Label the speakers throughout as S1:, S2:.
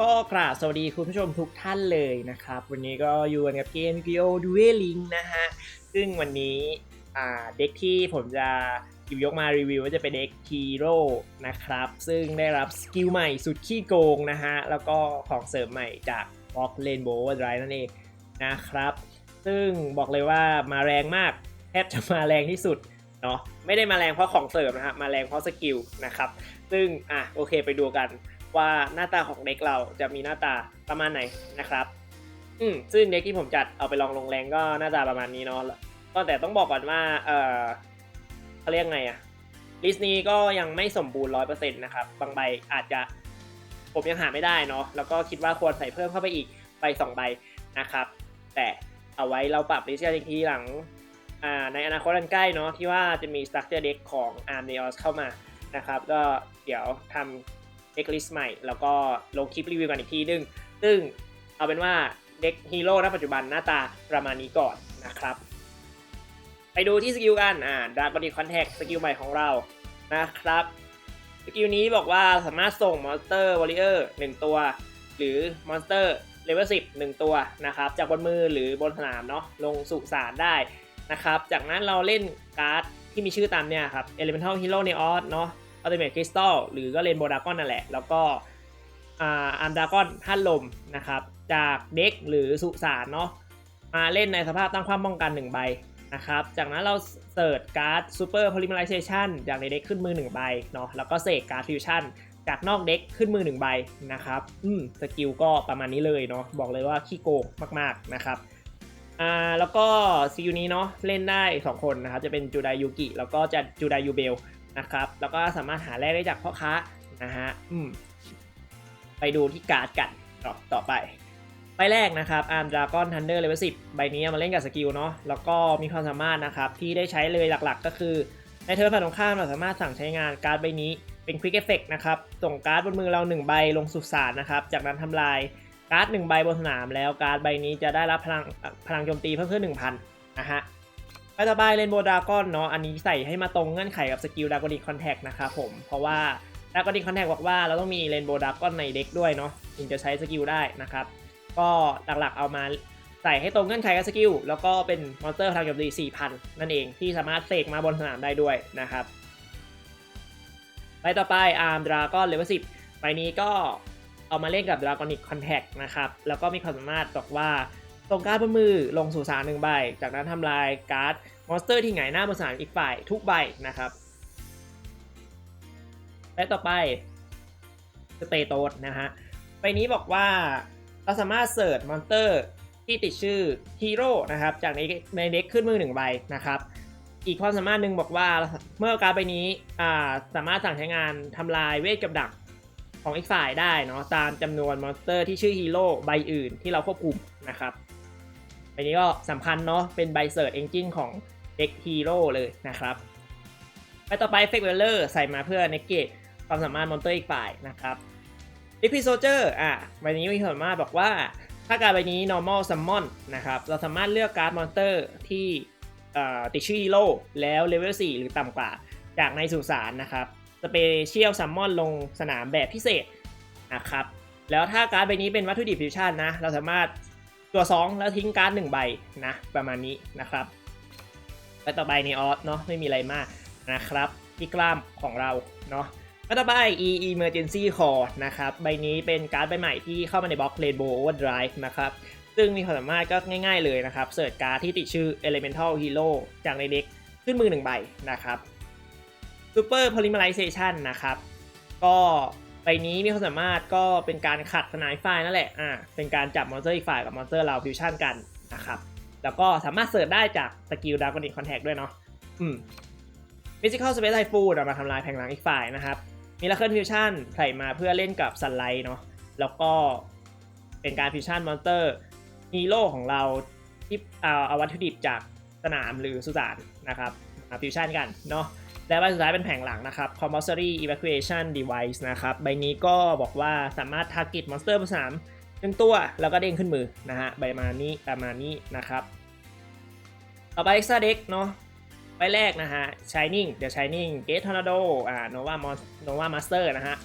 S1: ก็กราบสวัสดีคุณผู้ชมทุกท่านเลยนะครับ วันนี้ก็อยู่กันกับเกม g ิโอดูเอลิงนะฮะ ซึ่งวันนี้เด็กที่ผมจะหยิบยกมารีวิวก็จะเป็นเด็กฮีโร่นะครับ ซึ่งได้รับสกิลใหม่สุดขี้โกงนะฮะ แล้วก็ของเสริมใหม่จากบล็อกเลนโบว์ไรนั่นเองนะครับ ซึ่งบอกเลยว่ามาแรงมากแทบจะมาแรงที่สุดเนาะไม่ได้มาแรงเพราะของเสริมนะฮะมาแรงเพราะสกิลนะครับ ซึ่งอะโอเคไปดูกัน ว่าหน้าตาของเด็กเราจะมีหน้าตาประมาณไหนนะครับ อืมซึ่งเด็กที่ผมจัดเอาไปลองลงแรงก็หน้าตาประมาณนี้เนาะก็แต่ต้องบอกก่อนว่า เออเขาเรียกไงอะลิสต์นี้ก็ยังไม่สมบูรณ์ร้อยเปอร์เซ็นต์นะครับ บางใบอาจจะผมยังหาไม่ได้เนาะ แล้วก็คิดว่าควรใส่เพิ่มเข้าไปอีกใบสองใบนะครับ แต่เอาไว้เราปรับลิสต์กันอีกทีหลังอ่าในอนาคตอันใกล้เนาะที่ว่าจะมี structure deck ของ Arm Neos เข้ามานะครับ ก็เดี๋ยวทำ ด็กลิสต์ใหม่ แล้วก็ลงคลิปรีวิวกันอีกทีนึง ซึ่งเอาเป็นว่าเด็กฮีโร่ณปัจจุบันหน้าตาประมาณนี้ก่อนนะครับ ไปดูที่สกิลกัน อ่าดาร์กบอดี้คอนแทคสกิลใหม่ของเรานะครับ สกิลนี้บอกว่าสามารถส่งมอนสเตอร์วอริเออร์หนึ่งตัว หรือมอนสเตอร์เลเวลสิบหนึ่งตัวนะครับ จากบนมือหรือบนสนามเนาะลงสุสานได้นะครับ จากนั้นเราเล่นการ์ดที่มีชื่อตามเนี่ยครับ Elemental Hero Neos เนาะ อัลติเมทคริสตัลหรือก็เลนโบดากอนนั่นแหละ แล้วก็อ่าอัมดากอนท่านลมนะครับ จากเด็กหรือสุสานเนาะมาเล่นในสภาพตั้งความป้องกัน 1 ใบนะครับ จากนั้นเราเสิร์ชการ์ดซูเปอร์พลิม r i เซชันจากในเด็กขึ้นมือ 1 ใบเนาะแล้วก็เสกการ์ดฟิวชั่นจากนอกเด็กขึ้นมือ 1 ใบนะครับอืมสกิลก็ประมาณนี้เลยเนาะบอกเลยว่าขี้โกงมากๆนะครับอ่าแล้วก็ซียูนี้เนาะเล่นได้ 2 คนนะครับ จะเป็นจูไดยูกิแล้วก็จะจูไดยูเบล นะครับ แล้วก็สามารถหาแร่ได้จากพ่อค้านะฮะอืมไปดูที่การ์ดกันต่อต่อไปใบแรกนะครับ Arm Dragon Thunder Level 10ใบนี้มาเล่นกับสกิลเนาะแล้วก็มีความสามารถนะครับที่ได้ใช้เลยหลักๆ ก็คือ ในเทอร์นฝั่งตรงข้ามเราสามารถสั่งใช้งานการ์ดใบนี้เป็น Quick Effect นะครับส่งการ์ดบนมือเรา 1 ใบลงสุสานนะครับจากนั้นทำลายการ์ด1ใบบนสนามแล้วการ์ดใบนี้จะได้รับพลังพลังโจมตีเพิ่มขึ้น1,000นะฮะ ไปต่อไปเรนโบว์ดากอนเนาะอันนี้ใส่ให้มาตรงเงื่อนไขกับสกิลดากอนิคอนแทคนะครับผม เพราะว่าดากอนิคอนแทคบอกว่าเราต้องมีเรนโบว์ดากอนในเด็กด้วยเนาะถึงจะใช้สกิลได้นะครับ ก็หลักๆเอามาใส่ให้ตรงเงื่อนไขกับสกิลแล้วก็เป็นมอนสเตอร์พลังโจมตี4,000 นั่นเองที่สามารถเสกมาบนสนามได้ด้วยนะครับ ไปต่อไปอาร์มดราก้อนเลเวล10ไปนี้ก็เอามาเล่นกับ Dragonic Contact นะครับแล้วก็มีความสามารถบอกว่า ส่งการ์ดบนมือลงสู่สารหนึ่งใบ จากนั้นทำลายการ์ดมอนสเตอร์ที่หงายหน้าบนสามอีกฝ่ายทุกใบนะครับและต่อไปสเตโตสนะฮะใบนี้บอกว่าเราสามารถเสิร์ชมอนสเตอร์ที่ติดชื่อฮีโร่นะครับจากในในเด็กขึ้นมือหนึ่งใบนะครับอีกความสามารถหนึ่งบอกว่าเมื่อการ์ดใบนี้สามารถสั่งใช้งานทำลายเวทกับดักของอีกฝ่ายได้เนาะตามจำนวนมอนสเตอร์ที่ชื่อฮีโร่ใบอื่นที่เราควบคุมนะครับ อันนี้ก็สำคัญเนาะเป็นใบเสิร์ชเอนจินของเด็กฮีโร่เลยนะครับไปต่อไปเฟกเวลเลอร์ใส่มาเพื่อเนเกตความสามารถมอนเตอร์อีกฝ่ายนะครับดิพิโซเจอร์อะใบนี้มีความสามารถบอกว่าถ้าการใบนี้ normal summon นะครับเราสามารถเลือกการ์ดมอนเตอร์ที่ติดชื่อฮีโร่แล้วเลเวล4หรือต่ำกว่าจากในสุสานนะครับสเปเชียลซัมมอนลงสนามแบบพิเศษนะครับแล้วถ้าการ์ดใบนี้เป็นวัตถุดิบฟิวชั่นนะเราสามารถ ตัว 2 แล้วทิ้งการ์ด1ใบนะประมาณนี้นะครับไปต่อไปในออสเนาะไม่มีอะไรมากนะครับที่กล้ามของเราเนาะไปต่อไป E Emergency Core นะครับ ใบนี้เป็นการ์ดใบใหม่ที่เข้ามาในบล็อก Rainbow Overdrive นะครับ ซึ่งมีความสามารถก็ง่ายๆเลยนะครับ เสิร์ชการ์ดที่ติดชื่อ Elemental Hero จากในเด็กขึ้นมือ1ใบนะครับ Super Polymerization นะครับ ก็ บนี้มีความสามารถก็เป็นการขัดสนายไฟล์นั่นแหละอ่าเป็นการจับมอนสเตอร์อีกฝ่ายกับมอนสเตอร์เราฟิวชั่นกันนะครับแล้วก็สามารถเสิร์ชได้จากสกิลดาร์กอนิคคอนแทคด้วยเนาะอืม Physical Space Typhoon เอามาทำลายแผงหลังอีกฝ่ายนะครับมีลัคเคิลฟิวชั่นใส่มาเพื่อเล่นกับซันไลเนาะแล้วก็เป็นการฟิวชั่นมอนสเตอร์ฮีโร่ของเราที่เอาเอาวัตถุดิบจากสนามหรือสุสานนะครับมาฟิวชั่นกันเนาะ และใบสุดท้ายเป็นแผงหลังนะครับ compulsory evacuation device นะครับ ใบนี้ก็บอกว่าสามารถ target monster บนสนามหนึ่งตัวแล้วก็เด้งขึ้นมือนะฮะ ใบมานี้ประมาณนี้นะครับ ต่อไป extra deck เนาะใบแรกนะฮะ shining the shining gate tornado อ่า nova Mon- nova master นะฮะ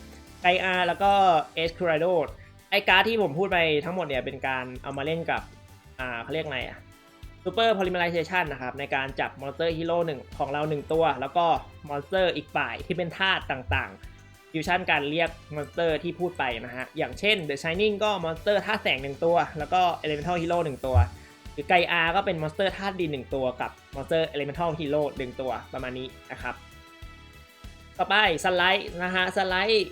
S1: ไกอาแล้วก็ e s c u r a d o ไอการ์ดที่ผมพูดไปทั้งหมดเนี่ยเป็นการเอามาเล่นกับ อ่าเขาเรียกไงอะ ซูเปอร์พอลิม r ไรเซชันนะครับในการจับมอนสเตอร์ฮีโร่หนึ่งของเรา 1 ตัว แล้วก็มอนสเตอร์อีกฝ่ายที่เป็นธาตุต่างๆฟิวชั่นการเรียกมอนสเตอร์ที่พูดไปนะฮะ อย่างเช่น The Shining ก็มอนสเตอร์ธาตุแสง1ตัว แล้วก็ Elemental Hero 1ตัวหรือไกอาก็เป็นมอนสเตอร์ธาตุดิน1ตัวกับมอนสเตอร์ Elemental Hero 1ตัวประมาณนี้นะครับ ต่อไปสไลด์นะฮะสไลด์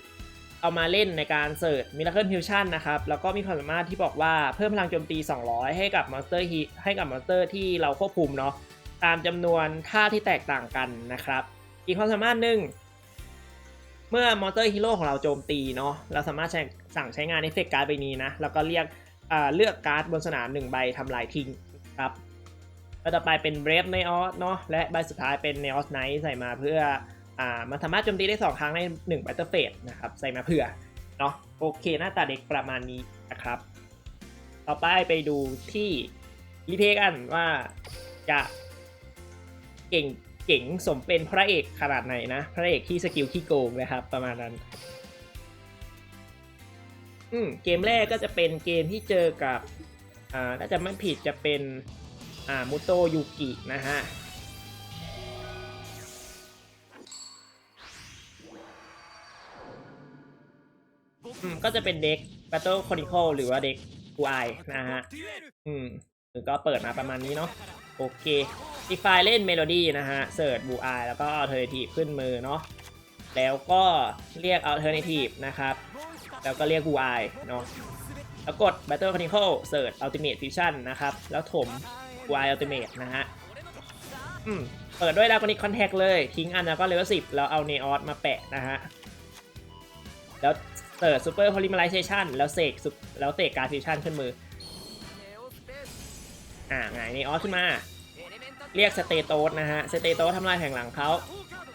S1: เอามาเล่นในการเสิร์ชมิราเคิลฟิวชั่นนะครับ แล้วก็มีความสามารถที่บอกว่าเพิ่มพลังโจมตี 200 ให้กับมอนสเตอร์ฮีให้กับมอนสเตอร์ที่เราควบคุมเนาะตามจำนวนท่าที่แตกต่างกันนะครับ อีกความสามารถหนึ่งเมื่อมอนสเตอร์ฮีโร่ของเราโจมตีเนาะเราสามารถใช้สั่งใช้งานเอฟเฟกต์การ์ดใบนี้นะแล้วก็เรียกเลือกการ์ดบนสนามหนึ่งใบทำลายทิ้งครับแล้วต่อไปเป็นเบรฟในออสเนาะและใบสุดท้ายเป็นเนออสไนท์ใส่มาเพื่อ อ่ามันสามารถโจมตีได้ 2 ครั้งใน1 Battle Phase นะครับ ใส่มาเผื่อเนาะโอเคหน้าตาเด็กประมาณนี้นะครับ ต่อไปไปดูที่รีเพกันว่าจะเก่งเก๋งสมเป็นพระเอกขนาดไหนนะ พระเอกที่สกิลขี้โกงนะครับประมาณนั้นอืมเกมแรกก็จะเป็นเกมที่เจอกับอ่าน่าจะไม่ผิดจะเป็นอ่ามุโตยุกินะฮะ อืมก็จะเป็นเด็ก Battle Chronicle หรือว่าเด็ก u i นะฮะ อืมหรือก็เปิดมาประมาณนี้เนาะ โอเค อีกไฟล์เล่นเมโลดี้นะฮะ เสิร์ช u i แล้วก็ Alternative ขึ้นมือเนาะ แล้วก็เรียก Alternative นะครับ แล้วก็เรียก u i เนาะ แล้วกด Battle Chronicle เสิร์ช Ultimate Fusion นะครับ แล้วถม u i Ultimate นะฮะ อืม เปิดด้วย Dragonic Contact เลย ทิ้งอันแล้วก็เลเวล10แล้วเอา Neos มาแปะนะฮะ แล้ว เสิร์ช Super Polymerization แล้วเสกแล้วเสกการฟิวชั่นขึ้นมือ อ่าไงนี่ออสขึ้นมา เรียกสเตโตสนะฮะ สเตโตสทำลายแผงหลังเขา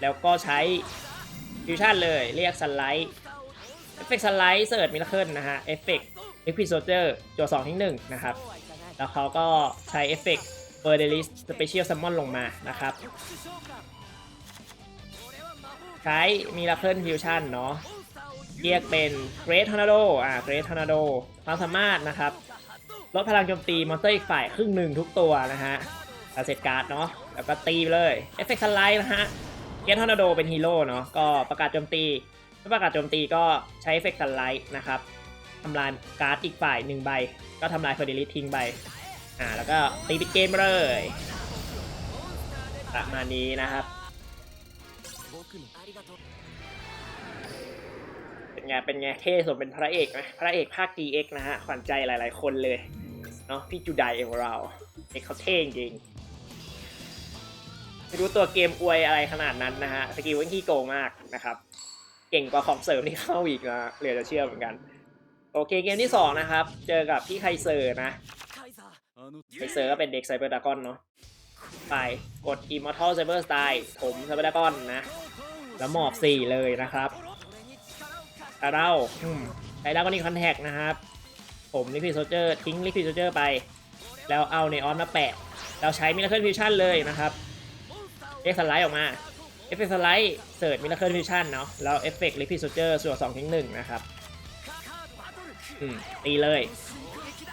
S1: แล้วก็ใช้ฟิวชั่นเลยเรียกสไลด์เอฟเฟกต์สไลด์เสิร์ชมิราเคิลนะฮะเอฟเฟกต์เอ็กพิโซเจอร์จัวสองทิ้งหนึ่งนะครับ แล้วเขาก็ใช้เอฟเฟกต์เบอร์เดลิสสเปเชียลซัมมอนลงมานะครับ ใช้มิราเคิลฟิวชั่นเนาะ เรียกเป็น Great Tornado อ่า Great Tornado ความสามารถนะครับ ลดพลังโจมตีมอนสเตอร์อีกฝ่ายครึ่งหนึ่งทุกตัวนะฮะเอาเซตการ์ดเนาะแล้วก็ตีไปเลยเอฟเฟกต์สไลด์นะฮะเกตทอร์นาโดเป็นฮีโร่เนาะก็ประกาศโจมตีเมื่อประกาศโจมตีก็ใช้เอฟเฟกต์สไลด์นะครับทำลายการ์ดอีกฝ่ายหนึ่งใบ ก็ทำลายเฟอร์ดิลิสทิ้งใบอ่าแล้วก็ตีปิดเกมเลยประมาณนี้นะครับ ไงเป็นไงเท่สมเป็นพระเอกไหมพระเอกภาค DX นะฮะ ขวัญใจหลายๆคนเลยเนาะพี่จูไดของเราเอกเขาเท่จริงไม่รู้ตัวเกมอวยอะไรขนาดนั้นนะฮะ สกิลวันขี้โกงมากนะครับ เก่งกว่าของเสริมที่เข้าอีกนะเหลือจะเชื่อเหมือนกัน โอเคเกมที่ 2 นะครับ เจอกับพี่ไคเซอร์นะไคเซอร์ก็เป็นเด็กไซเบอร์ดากอนเนาะไปกด Immortal Cyber Style ผมไซเบอร์ดากอนนะ แล้วหมอบ 4 เลยนะครับ ตาเราอืมใช้ดากอนี่คอนแทคนะครับ ผมลิฟิโซเจอร์ทิ้งลิฟิโซเจอร์ไป แล้วเอาเนออนมาแปะ เราใช้มิราเคิลฟิวชั่นเลยนะครับเรียกสไลด์ออกมา เอฟเฟกต์สไลด์เสิร์ชมิราเคิลฟิวชั่นเนาะ แล้วเอฟเฟกต์ลิฟิโซเจอร์ส่วนสองทิ้งหนึ่งนะครับอืมตีเลย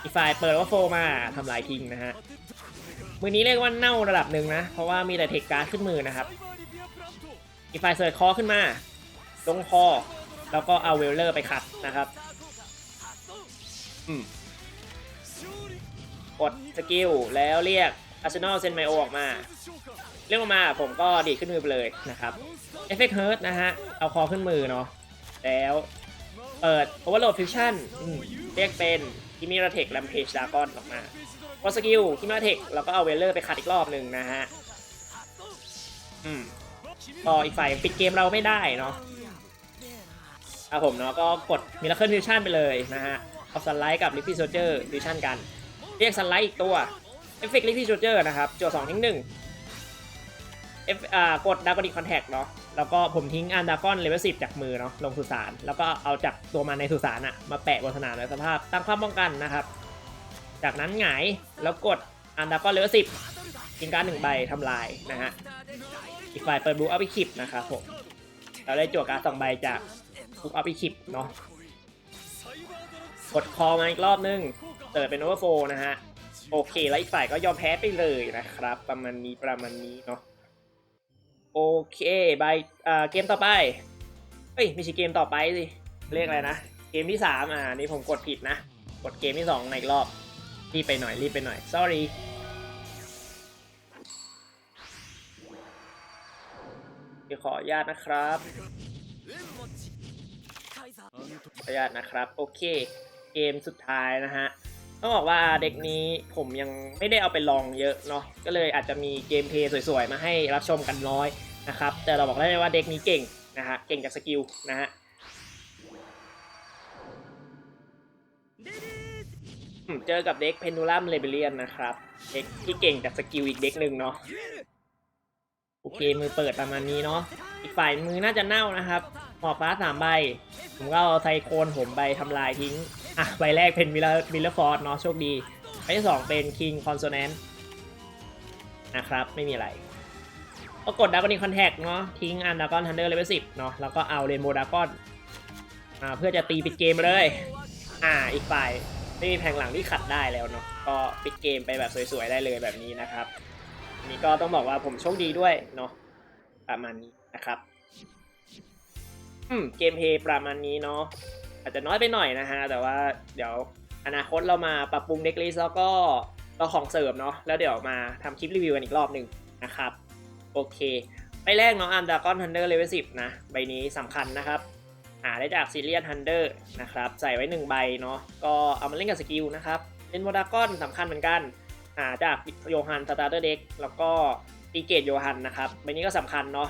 S1: อีกฝ่ายเปิดว่าโฟมาทำลายทิ้งนะฮะ มือนี้เรียกว่าเน่าระดับหนึ่งนะ เพราะว่ามีแต่เทคการ์ดขึ้นมือนะครับอีกฝ่ายเสิร์ชคอขึ้นมาลงคอ แล้วก็เอาเวลเลอร์ไปขัดนะครับอืมกดสกิลแล้วเรียก Arsenal s e n m i o ออกมา เรียกออกมาผมก็ดีดขึ้นมือไปเลยนะครับ Effect Hurt นะฮะ เอาคอขึ้นมือเนาะแล้วเปิด Overload Fusion อืมเรียกเป็นคิมิราเทค Rampage Dragon ออกมากดสกิลคิมิราเทคแล้วก็เอาเวลเลอร์ไปขัดอีกรอบหนึ่งนะฮะอืมก็อีกฝ่ายปิดเกมเราไม่ได้เนาะ ครับผมเนาะก็กดมิราเคิลฟิวชั่นไปเลยนะฮะเอาสไลด์กับลิฟ y ี o โ d เจอร์ฟิวชั่นกัน เรียกสไลด์อีกตัวเอฟเฟกต์ลิฟ y ี o โ d เจอร์นะครับโจสองทิ้งหนึ่งเอฟอ่ากดดากอนิคอนแทคเนาะแล้วก็ผมทิ้งอันดากอนเลเวลสิบจากมือเนาะลงสุสาน แล้วก็เอาจากตัวมันในสุสานอะมาแปะบนสนามในสภาพตั้งความป้องกันนะครับ จากนั้นหงายแล้วกดอันดากอนเลเวลสิบทิ้งการหนึ่งใบทำลายนะฮะอีกฝ่ายเปิดบลูอัพไปคิปนะครับผมเราได้จั่วการสองใบจาก ทุกอัพอีคิปเนาะกดคอมาอีกรอบนึงเติร์ดเป็นโอเวอร์โฟนะฮะ โอเคแล้วอีกฝ่ายก็ยอมแพ้ไปเลยนะครับ ประมาณนี้ประมาณนี้เนาะโอเคบายอ่าเกมต่อไปเอ้ยไม่ใช่เกมต่อไปสิเรียกอะไรนะ เกมที่สามอ่านี่ผมกดผิดนะ กดเกมที่สองในอีกรอบรีบไปหน่อยรีบไปหน่อย sorry เดี๋ยวขออนุญาตนะครับ ออนุญาตนะครับ โอเค เกมสุดท้ายนะฮะต้องบอกว่าเด็กนี้ผมยังไม่ได้เอาไปลองเยอะเนาะก็เลยอาจจะมีเกมเพย์สวยๆ มาให้รับชมกันน้อยนะครับ แต่เราบอกได้เลยว่าเด็กนี้เก่งนะฮะเก่งจากสกิลนะฮะเจอกับเด็กเพนดูลัมเลเบเลียนนะครับเด็กที่เก่งจากสกิลอีกเด็กหนึ่งเนาะโอเคมือเปิดประมาณนี้เนาะอีกฝ่ายมือน่าจะเน่านะครับ หมอบฟ้าสามใบ ผมก็เอาไซโคนผมไปทำลายทิ้ง อะ ใบแรกเป็นมิลเลอร์มิลเลอร์ฟอร์ดเนาะโชคดี ใบที่สองเป็นคิงคอนโซแนนต์นะครับ ไม่มีอะไรก็กดดากอนิคอนแทคเนาะทิ้งอันดากอนทันเดอร์เลเวลสิบเนาะแล้วก็เอาเรนโบว์ดากอนอ่าเพื่อจะตีปิดเกมเลย อ่าอีกฝ่ายไม่มีแผงหลังที่ขัดได้แล้วเนาะก็ปิดเกมไปแบบสวยๆได้เลยแบบนี้นะครับนนี้ก็ต้องบอกว่าผมโชคดีด้วยเนาะประมาณนี้นะครับ เกมเพย์ประมาณนี้เนาะอาจจะน้อยไปหน่อยนะฮะ แต่ว่าเดี๋ยวอนาคตเรามาปรับปรุงเด็กลิสแล้วก็เราของเสริมเนาะแล้วเดี๋ยวมาทำคลิปรีวิวกันอีกรอบหนึ่งนะครับ โอเคใบแรกเนาะอันดากอนทันเดอร์เลเวลสิบนะ ใบนี้สำคัญนะครับหาได้จากซีเรียสทันเดอร์นะครับ ใส่ไว้หนึ่งใบเนาะก็เอามาเล่นกับสกิลนะครับเป็นโมดากอนสำคัญเหมือนกันหาจากโยฮันสตาร์เตอร์เด็กแล้วก็ตีเกตโยฮันนะครับใบนี้ก็สำคัญเนาะ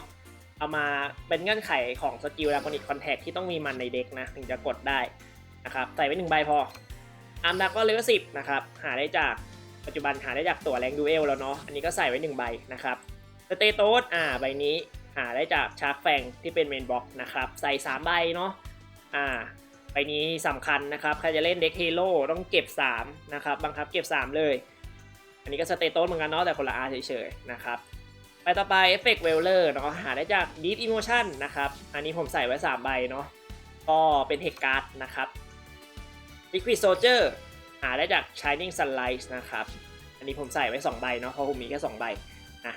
S1: เอามาเป็นเงื่อนไขของสกิลดากอนิกคอนแทคที่ต้องมีมันในเด็กนะถึงจะกดได้นะครับใส่ไว้หนึ่งใบพออาร์มดักก็เลเวลสิบนะครับหาได้จากปัจจุบันหาได้จากตัวแรงดูเอลแล้วเนาะอันนี้ก็ใส่ไว้หนึ่งใบนะครับสเตโตสอ่าใบนี้หาได้จากชาร์กแฟงที่เป็นเมนบ็อกนะครับใส่สามใบเนาะอ่าใบนี้สำคัญนะครับใครจะเล่นเด็กเฮโร่ต้องเก็บ3นะครับบังคับเก็บ 3 เลย อันนี้ก็สเตโตสเหมือนกันเนาะแต่คนละอาร์เฉยๆนะครับ ไปต่อไป Effect w e l l e r เนาะหาได้จาก Deep Emotion นะครับ อันนี้ผมใส่ไว้ 3 ใบเนาะก็เป็น Head Card นะครับ Liquid Soldier หาได้จาก Shining Sunlight นะครับ อันนี้ผมใส่ไว้ 2 ใบเนาะเพราะผมมีแค่ 2 ใบนะ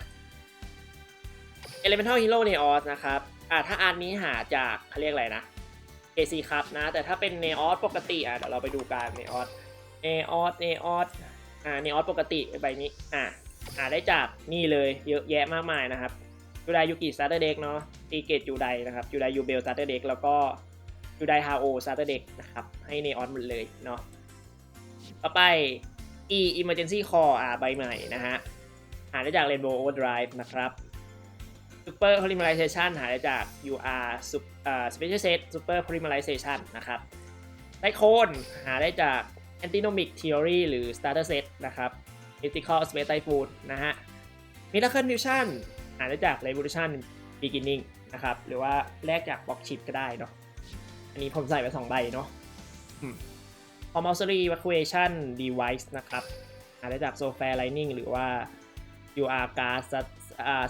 S1: Elemental Hero Neos นะครับอ่าถ้าอันนี้หาจากเขาเรียกอะไรนะ AC ครับนะ แต่ถ้าเป็น Neos ปกติอะเดี๋ยวเราไปดูกัน Neos Neos Neos อ่า Neos ปกติใบนี้อ่า หาได้จากนี่เลยเยอะแยะมากมายนะครับยูไดยูกิสตาร์เตอร์เด็กเนาะตีเกตยูไดนะครับยูไดยูเบลสตาร์เตอร์เด็กแล้วก็ยูไดฮาโอสตาร์เตอร์เด็กนะครับให้เนออนหมดเลยเนาะต่อไป E Emergency Core อ่าใบใหม่นะฮะหาได้จาก Rainbow Overdrive นะครับ Super Polymerization หาได้จาก UR Sup อ่า Special Set Super Polymerization นะครับไ y โคนหาได้จาก Antinomic Theory หรือ Starter Set นะครับ Mythical Space Typhoon นะฮะ Miracle Fusion หาได้จาก Revolution Beginning นะครับ หรือว่าแลกจาก Block Chip ก็ได้เนาะ อันนี้ผมใส่ไป2ใบเนาะ Compulsory Evacuation Device นะครับหาได้จาก Software Lightning หรือว่า UR Card อ่า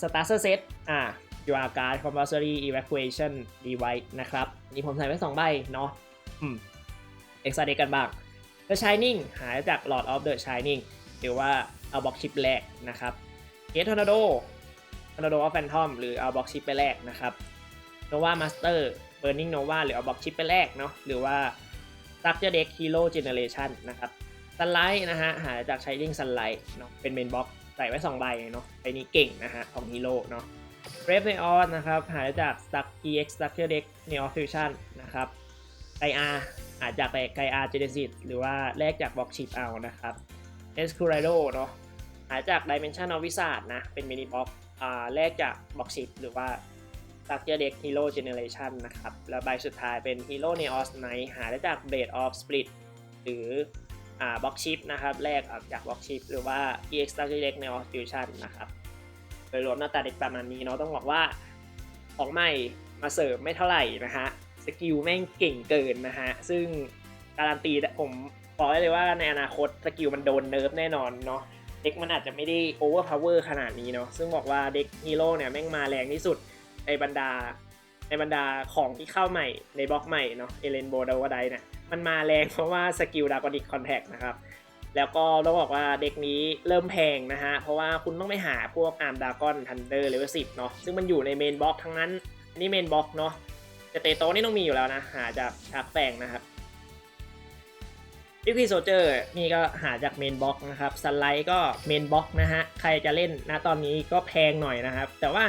S1: Starter Set อ่า UR Card Compulsory Evacuation Device นะครับอันนี้ผมใส่ไป2ใบเนาะอืม Extra Deck กันบ้าง The Shining หาได้จาก Lord of the Shining หรือว่าเอาบ็อกชิปแรกนะครับเกตทอร์นาโดทอร์นาโดออฟแฟนทอมหรือเอาบ็อกชิปไปแรกนะครับโนวามาสเตอร์เบ r ร์นิงโนวาหรือเอาบ็อกชิปไปแรกเนาะหรือว่าซักเจอร์เด็กฮีโร่เจเนเรชันนะครับซันไลท์นะฮะหาจาก Shining Sunlight เนาะเป็นเมนบ็อกใส่ไว้ 2 ใบเนาะใบนี้เก่งนะฮะของฮีโร่เนาะเรฟเนออสนะครับหาจาก Stuck EX Structure Deck Neo Fusion นะครับไกอาหาจากไกอาเจเนซิสหรือว่าแลกจากบ็อกชิปเอานะครับ เอสคูไรโดเนาะหาจาก Dimension of Wizard นะ เป็นมินิบ็อกอ่าแลกจากบ็อกชิปหรือว่า s t r u c t u r e Deck Hero Generation นะครับ แล้วใบสุดท้ายเป็น Hero Neos Knight หาได้จาก Blade of Split หรืออ่าบ็อกชิปนะครับแลกออกจากบ็อกชิปหรือว่า EX s t r u c t u r e Deck Neos Fusion นะครับ โดยรวมหน้าตาเด็กประมาณนี้เนาะต้องบอกว่าของใหม่มาเสริมไม่เท่าไหร่นะฮะสกิลแม่งเก่งเกินนะฮะ ซึ่งการันตีผม บอกได้เลยว่าในอนาคตสกิลมันโดนเนิร์ฟแน่นอนเนาะเด็กมันอาจจะไม่ได้โอเวอร์พาวเวอร์ขนาดนี้เนาะซึ่งบอกว่าเด็กฮีโร่เนี่ยแม่งมาแรงที่สุดในบรรดา ในบรรดาของที่เข้าใหม่ในบล็อกใหม่เนาะเอเลนโบดาวไดเนี่ยมันมาแรงเพราะว่าสกิลดากอนิกคอนแทคนะครับแล้วก็ต้องบอกว่าเด็กนี้เริ่มแพงนะฮะ เพราะว่าคุณต้องไปหาพวกอาร์มดากอนทันเดอร์เลเวลสิบเนาะซึ่งมันอยู่ในเมนบล็อกทั้งนั้นนนี้เมนบล็อกเนาะแต่เตโตนี่ต้องมีอยู่แล้วนะ หาจากชักแฝงนะครับ ดิคีโซเจอร์นี่ก็หาจากเมนบ็อกนะครับสไลด์ก็เมนบ็อกนะฮะ ใครจะเล่นนะตอนนี้ก็แพงหน่อยนะครับ แต่ว่า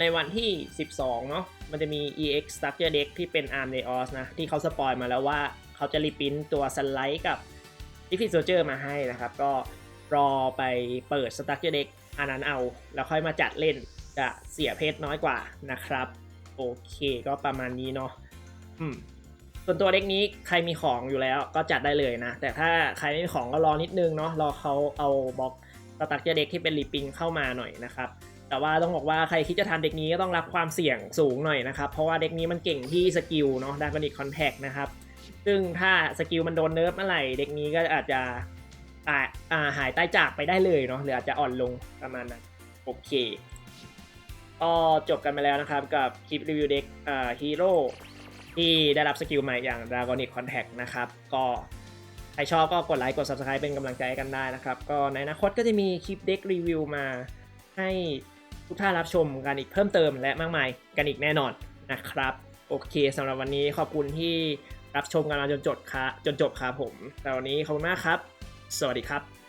S1: ในวันที่ 12 เนาะมันจะมี EX Structure Deck ที่เป็น Arm Neos นะ ที่เขาสปอยมาแล้วว่าเขาจะรีปรินท์ตัวสไลด์กับดิฟิโซเจอร์มาให้นะครับ ก็รอไปเปิด Structure Deck อันนั้นเอา แล้วค่อยมาจัดเล่นจะเสียเพชรน้อยกว่านะครับ โอเคก็ประมาณนี้เนาะอืม ส่วนตัวเด็กนี้ใครมีของอยู่แล้วก็จัดได้เลยนะ แต่ถ้าใครไม่มีของก็รอนิดนึงเนาะรอเขาเอาบล็อกสตั๊กเจอเด็กที่เป็นรีปิงเข้ามาหน่อยนะครับแต่ว่าต้องบอกว่าใครคิดจะทำเด็กนี้ก็ต้องรับความเสี่ยงสูงหน่อยนะครับ เพราะว่าเด็กนี้มันเก่งที่สกิลเนาะดากอนิกคอนแทคนะครับซึ่งถ้าสกิลมันโดนเนิร์ฟเมื่อไหร่เด็กนี้ก็อาจจะอาอาหายใต้จากไปได้เลยเนาะหรืออาจจะอ่อนลงประมาณนั้นโอเคก็จบกันไปแล้วนะครับกับคลิปรีวิวเด็กฮีโร่ ที่ได้รับสกิลใหม่อย่าง Dragonic Contact นะครับ ก็ใครชอบก็กดไลค์กด Subscribe เป็นกำลังใจกันได้นะครับ ก็ในอนาคตก็จะมีคลิปเด็กรีวิวมาให้ทุกท่านรับชมกันอีกเพิ่มเติมและมากมายกันอีกแน่นอนนะครับ โอเคสำหรับวันนี้ขอบคุณที่รับชมกันมาจนจบครับจนจบครับผมแต่วันนี้ขอบคุณมากครับ สวัสดีครับ